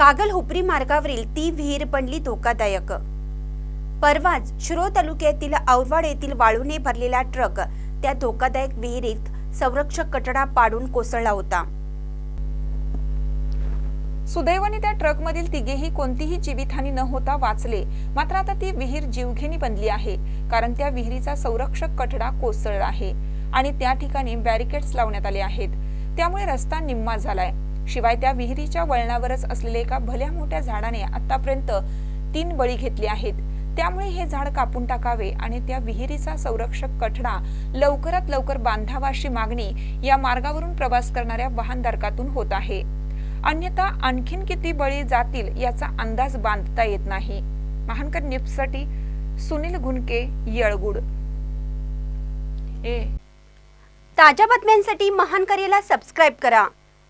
कागल हुपरी मार्गावरील ती विहीर बनली धोकादायक. परवाच शिरो तालुक्यातील औरवाड येथील वाळूने भरलेला ट्रक त्या धोकादायक विहिरीत संरक्षक कटडा पाडून कोसळला होता. सुदैवाने त्या ट्रकमधील तिघेही कोणतीही जीवितहानी न होता वाचले. मात्र आता ती विहीर जीवघेणी बनली आहे कारण त्या विहिरीचा संरक्षक कठडा कोसळला आहे आणि त्या ठिकाणी बॅरिकेड्स लावण्यात आले आहेत. त्यामुळे रस्ता निम्मा झालाय. शिवाय त्या विहिरीच्या वळणावरच असलेल्या एका भल्या मोठ्या झाडाने आतापर्यंत तीन बळी घेतले आहेत. त्यामुळे हे झाड कापून टाकावे आणि त्या विहिरीचा संरक्षक कठडा लवकरात लवकर बांधावा अशी मागणी या मार्गावरून प्रवास करणाऱ्या वाहनधारकातून होत आहे. अन्यथा आणखीन किती बळी जातील याचा अंदाज बांधता येत नाही. महानकर न्यूजसाठी सुनील घुनके येळगुड. ए. ताज्या बातम्यांसाठी महानकरीला सबस्क्राईब करा.